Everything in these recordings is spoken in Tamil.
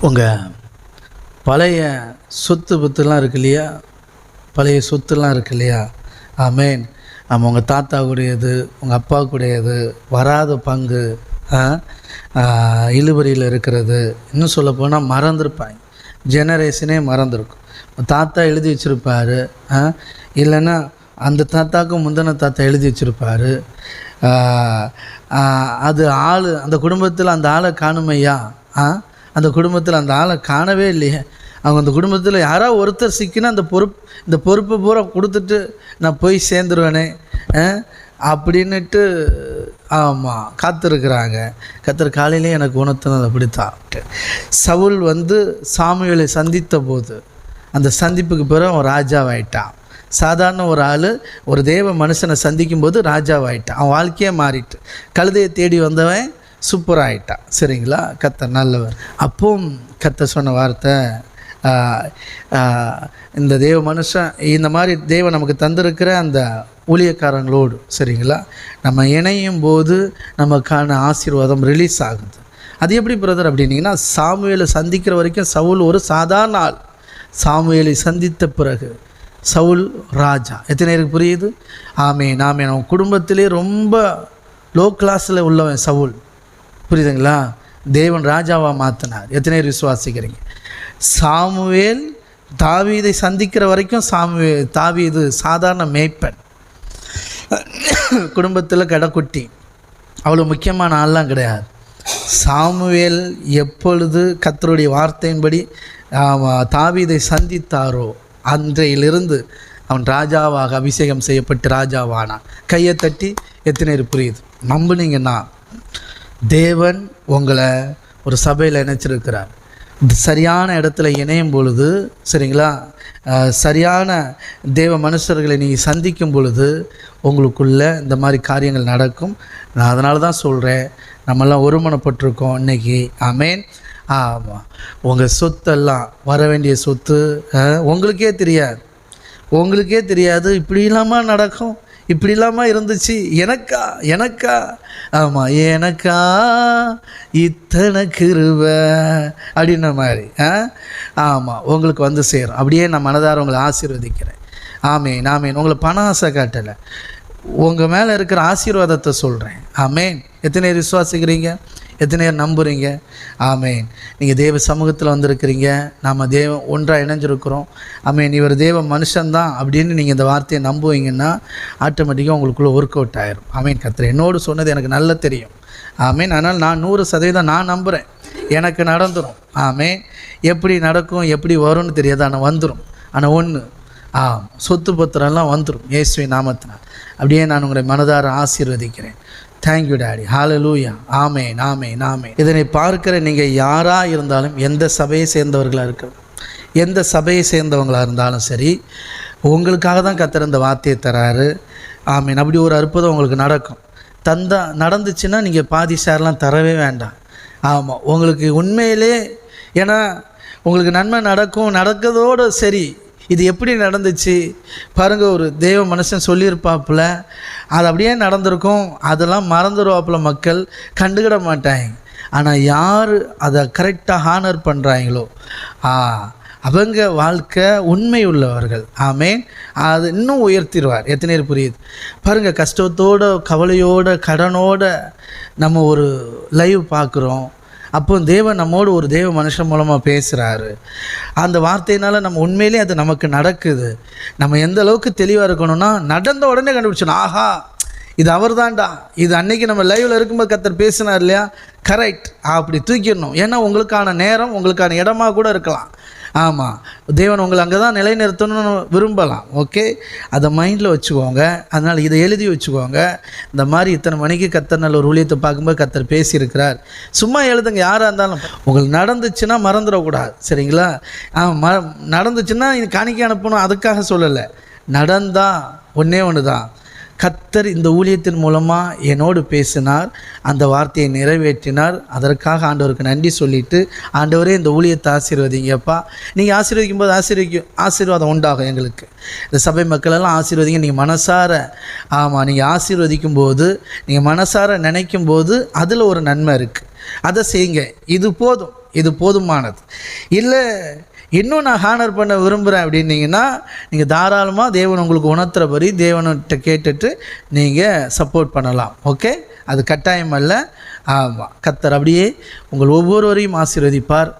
உங்கள் பழைய சொத்து பத்துலாம் இருக்கு இல்லையா? பழைய சொத்துலாம் இருக்கு இல்லையா? ஆமேன். ஆமாம் உங்கள் தாத்தாவுடையது உங்கள் அப்பாவுக்குடையது வராத பங்கு ஆ, இழுபறியில் இருக்கிறது. இன்னும் சொல்லப்போனால் மறந்துருப்பாங்க. ஜெனரேஷனே மறந்துருக்கும். தாத்தா எழுதி வச்சுருப்பாரு இல்லைன்னா அந்த தாத்தாவுக்கு முந்தின தாத்தா எழுதி வச்சுருப்பாரு. அது ஆள் அந்த குடும்பத்தில் அந்த ஆளை காணுமையா? ஆ அந்த குடும்பத்தில் அந்த ஆளை காணவே இல்லையே. அவங்க அந்த குடும்பத்தில் யாரோ ஒருத்தர் சிக்கினா அந்த பொறுப்பு இந்த பொறுப்பை பூரா கொடுத்துட்டு நான் போய் சேர்ந்துருவேனே அப்படின்ட்டு அப்படின்னுட்டு ஆமாம் காத்திருக்கிறாங்க. கத்தர் காலையிலே எனக்கு உணர்த்தினது அப்படித்தான். சவுல் வந்து சாமியலை சந்தித்த போது அந்த சந்திப்புக்கு பிறகு அவன் ராஜாவாயிட்டான். சாதாரண ஒரு ஆள் ஒரு தேவ மனுஷனை சந்திக்கும் போது ராஜாவாயிட்டான். அவன் வாழ்க்கையே மாறிட்டு. கழுதையை தேடி வந்தவன் சூப்பர் ஆகிட்டா சரிங்களா? கத்த நல்லவர். அப்பவும் கத்த சொன்ன வார்த்தை இந்த தேவ மனுஷன் இந்த மாதிரி தேவன் நமக்கு தந்திருக்கிற அந்த ஊழியக்காரங்களோடு சரிங்களா? நம்ம இணையும் போது நமக்கான ஆசீர்வாதம் ரிலீஸ் ஆகுது. அது எப்படி பிரதர் அப்படின்னீங்கன்னா சாமுவேலை சந்திக்கிற வரைக்கும் சவுல் ஒரு சாதாரண ஆள். சாமுவேலை சந்தித்த பிறகு சவுல் ராஜா. எத்தனை பேருக்கு புரியுது? ஆமே நாமே அவன் குடும்பத்திலே ரொம்ப லோ கிளாஸில் உள்ளவன் சவுல். புரியுதுங்களா? தேவன் ராஜாவாக மாற்றினார் எத்தனை பேர் விசுவாசிக்கிறீங்க? சாமுவேல் தாவீதை சந்திக்கிற வரைக்கும் சாமுவே தாவீது சாதாரண மேய்ப்பன். குடும்பத்தில் கடைக்குட்டி. அவ்வளோ முக்கியமான ஆள்லாம் கிடையாது. சாமுவேல் எப்பொழுது கத்தருடைய வார்த்தையின்படி தாவீதை சந்தித்தாரோ அன்றையிலிருந்து அவன் ராஜாவாக அபிஷேகம் செய்யப்பட்டு ராஜாவானான். கையை தட்டி எத்தனை பேர் புரியுது? நம்புனீங்கன்னா தேவன் உங்களை ஒரு சபையில் இணைச்சிருக்கிறார். இந்த சரியான இடத்துல இணையும் பொழுது சரிங்களா? சரியான தேவ மனுஷர்களை நீங்கள் சந்திக்கும் பொழுது உங்களுக்குள்ள இந்த மாதிரி காரியங்கள் நடக்கும். நான் அதனால தான் சொல்கிறேன் நம்மெல்லாம் ஒருமனப்பட்டிருக்கோம் இன்றைக்கி ஆமேன். ஆமாம் உங்கள் சொத்தெல்லாம் வர வேண்டிய சொத்து உங்களுக்கே தெரியாது. உங்களுக்கே தெரியாது. இப்படி இல்லாமல் நடக்கும். இப்படி இல்லாமல் இருந்துச்சு. எனக்கா எனக்கா? ஆமாம் எனக்கா? இத்தனை கிருவ அப்படின்ன மாதிரி ஆ? ஆமாம் உங்களுக்கு வந்து சேரும். அப்படியே நான் மனதார உங்களை ஆசீர்வதிக்கிறேன். ஆமேன் ஆமேன். உங்களை பண ஆசை காட்டலை. உங்கள் மேலே இருக்கிற ஆசீர்வாதத்தை சொல்கிறேன் ஆமேன். எத்தனை விசுவாசிக்கிறீங்க? எத்தனை பேர் நம்புகிறீங்க ஆமேன். நீங்கள் தேவ சமூகத்தில் வந்திருக்கிறீங்க. நாம் தேவ ஒன்றாக இணைஞ்சிருக்கிறோம். ஆமேன். இவர் தேவ மனுஷன்தான் அப்படின்னு நீங்கள் இந்த வார்த்தையை நம்புவீங்கன்னா ஆட்டோமேட்டிக்காக உங்களுக்குள்ளே ஒர்க் அவுட் ஆயிரும். ஆமேன். கத்திர என்னோடு சொன்னது எனக்கு நல்லா தெரியும். ஆமேன். அதனால் நான் நூறு சதவீதம் நான் நம்புகிறேன் எனக்கு நடந்துடும் ஆமேன். எப்படி நடக்கும் எப்படி வரும்னு தெரியாது. ஆனால் வந்துடும் ஆனால் ஒன்று ஆ சொத்து பத்திரம்லாம் வந்துடும் இயேசுவை நாமத்தினால். அப்படியே நான் உங்களை மனதார ஆசீர்வதிக்கிறேன். தேங்க்யூ டாடி ஹாலலூயா ஆமே நாமே நாமே இதனை பார்க்கிற நீங்கள் யாராக இருந்தாலும் எந்த சபையை சேர்ந்தவர்களாக இருக்க எந்த சபையை சேர்ந்தவங்களாக இருந்தாலும் சரி உங்களுக்காக தான் கத்தர் இந்த வார்த்தையை தராரு. ஆமீன். அப்படி ஒரு அற்புதம் உங்களுக்கு நடக்கும். தந்தா நடந்துச்சுன்னா நீங்கள் பாதி ஷேர்லாம் தரவே வேண்டாம். ஆமாம் உங்களுக்கு உண்மையிலே ஏன்னா உங்களுக்கு நன்மை நடக்கும் நடக்கிறதோடு சரி இது எப்படி நடந்துச்சு? பாருங்கள் ஒரு தெய்வ மனுஷன் சொல்லியிருப்பாப்புல அது அப்படியே நடந்திருக்கும். அதெல்லாம் மறந்துடுவாப்புல மக்கள் கண்டுக்கிட மாட்டாங்க. ஆனால் யார் அதை கரெக்டாக ஹானர் பண்ணுறாங்களோ ஆ அவங்க வாழ்க்கை உண்மை உள்ளவர்கள். ஆமே அது இன்னும் உயர்த்திடுவார். எத்தனை பேர் புரியுது? பாருங்கள் கஷ்டத்தோட கவலையோட கடனோட நம்ம ஒரு லைவ் பார்க்குறோம். அப்போ தேவன் நம்மோடு ஒரு தேவ மனுஷன் மூலமாக பேசுகிறாரு அந்த வார்த்தையினால் நம்ம உண்மையிலே அது நமக்கு நடக்குது. நம்ம எந்த அளவுக்கு தெளிவாக இருக்கணும்னா நடந்த உடனே கண்டுபிடிச்சோம் ஆஹா இது அவர் தான்டா இது அன்னைக்கு நம்ம லைவில் இருக்கும்போது கத்தர் பேசினார் இல்லையா? கரெக்ட் அப்படி தூக்கிடணும். ஏன்னா உங்களுக்கான நேரம் உங்களுக்கான இடமா கூட இருக்கலாம். ஆமாம் தேவன் உங்களை அங்கே தான் நிலைநிறுத்தணும்னு விரும்பலாம். ஓகே அதை மைண்டில் வச்சுக்கோங்க. அதனால் இதை எழுதி வச்சுக்கோங்க. இந்த மாதிரி இத்தனை மணிக்கு கத்தர் நல்ல ஒரு ஊழியத்தை பார்க்கும்போது கத்தர் பேசியிருக்கிறார். சும்மா எழுதுங்க. யாராக இருந்தாலும். உங்களுக்கு நடந்துச்சுன்னா மறந்துடக்கூடாது. சரிங்களா? ஆ ம நடந்துச்சுன்னா காணிக்க காணிக்கை அனுப்பணும். அதுக்காக சொல்லலை. நடந்தால் ஒன்றே ஒன்று தான் கத்தர் இந்த ஊழியத்தின் மூலமாக என்னோடு பேசினார் அந்த வார்த்தையை நிறைவேற்றினார். அதற்காக ஆண்டவருக்கு நன்றி சொல்லிட்டு ஆண்டவரே இந்த ஊழியத்தை ஆசீர்வதிங்கப்பா. நீங்கள் ஆசீர்வதிக்கும் போது ஆசீர்வதிக்கும் ஆசீர்வாதம் உண்டாகும் எங்களுக்கு. இந்த சபை மக்களெல்லாம் ஆசீர்வதிங்க. நீங்கள் மனசார ஆமாம் நீங்கள் ஆசீர்வதிக்கும் போது நீங்கள் மனசார நினைக்கும் போது அதில் ஒரு நன்மை இருக்குது அதை செய்யுங்க. இது போதும். இது போதுமானது. இல்லை இன்னும் நான் ஹானர் பண்ண விரும்புகிறேன் அப்படின்னீங்கன்னா நீங்கள் தாராளமாக தேவன் உங்களுக்கு உணர்த்துறபடி தேவன்கிட்ட கேட்டுட்டு நீங்கள் சப்போர்ட் பண்ணலாம். ஓகே அது கட்டாயம் அல்ல. ஆமாம் கத்தர் அப்படியே உங்கள் ஒவ்வொருவரையும் ஆசீர்வதிப்பார்.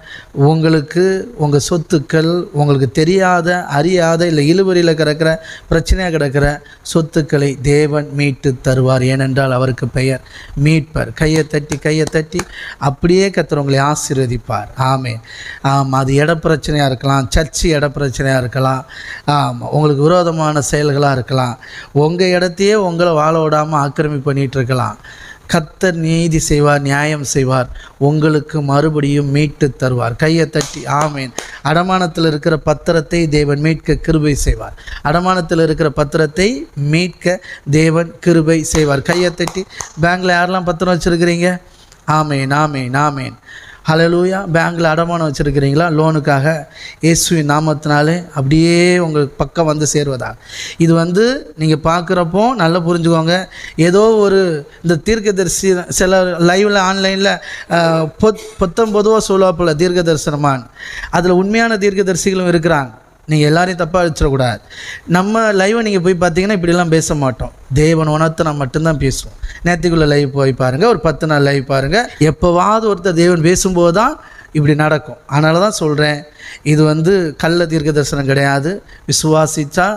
உங்களுக்கு உங்கள் சொத்துக்கள் உங்களுக்கு தெரியாத அறியாத இல்லை இழுவரியில் கிடக்கிற பிரச்சனையாக கிடக்கிற சொத்துக்களை தேவன் மீட்டு தருவார். ஏனென்றால் அவருக்கு பெயர் மீட்பர். கையை தட்டி கையை தட்டி அப்படியே கத்தர் உங்களை ஆசீர்வதிப்பார். ஆமே ஆமாம் அது இட பிரச்சனையாக இருக்கலாம் சர்ச்சு இட பிரச்சனையாக இருக்கலாம். ஆமாம் உங்களுக்கு விரோதமான செயல்களாக இருக்கலாம். உங்கள் இடத்தையே உங்களை வாழ விடாமல் ஆக்கிரமிப்பு பண்ணிகிட்டு இருக்கலாம். கத்தர் நீதி செய்வார் நியாயம் செய்வார். உங்களுக்கு மறுபடியும் மீட்டு தருவார். கையை தட்டி ஆமேன். அடமானத்தில் இருக்கிற பத்திரத்தை தேவன் மீட்க கிருபை செய்வார். அடமானத்தில் இருக்கிற பத்திரத்தை மீட்க தேவன் கிருபை செய்வார். கையை தட்டி பேங்கில் யாரெல்லாம் பத்திரம் வச்சுருக்கிறீங்க? ஆமேன் ஆமேன் ஆமேன். ஹலலூயா பேங்க்கில் அடமானம் வச்சுருக்கிறீங்களா? லோனுக்காக இயேசுவின் நாமத்தினாலே அப்படியே உங்களுக்கு பக்கம் வந்து சேருவதா? இது வந்து நீங்கள் பார்க்குறப்போ நல்லா புரிஞ்சுக்கோங்க. ஏதோ ஒரு இந்த தீர்க்கதரிசி சில லைவில் ஆன்லைனில் பொத் பொத்தம் பொதுவாக தீர்க்க தரிசனமான் அதில் உண்மையான தீர்க்க தரிசிகளும் இருக்கிறாங்க. நீங்கள் எல்லாரையும் தப்பாக வச்சிடக்கூடாது நம்ம லைவை நீங்கள் போய் பார்த்தீங்கன்னா இப்படிலாம் பேச மாட்டோம். தேவன் உணர்த்து நான் மட்டும்தான் பேசுவோம். நேற்றுக்குள்ளே லைவ் போய் பாருங்கள் ஒரு பத்து நாள் லைவ் பாருங்கள் எப்போவாவது ஒருத்தர் தேவன் பேசும்போது தான் இப்படி நடக்கும். அதனால தான் சொல்கிறேன் இது வந்து கள்ள தீர்க்க தரிசனம் கிடையாது. விசுவாசித்தா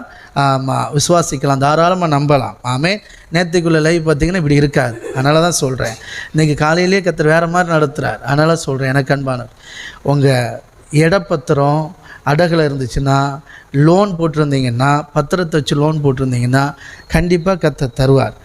ஆமாம் விசுவாசிக்கலாம் தாராளமாக நம்பலாம். ஆமே நேற்றுக்குள்ளே லைவ் பார்த்தீங்கன்னா இப்படி இருக்காது. அதனால தான் சொல்கிறேன் இன்றைக்கி காலையிலேயே கத்தர் வேறு மாதிரி நடத்துகிறார் அதனால சொல்கிறேன் எனக்கு அன்பானவர் உங்கள் இடப்பத்திரம் அடகில் இருந்துச்சுன்னா லோன் போட்டிருந்தீங்கன்னா பத்திரத்தை வச்சு லோன் போட்டிருந்தீங்கன்னா கண்டிப்பாக கத்த தருவார்.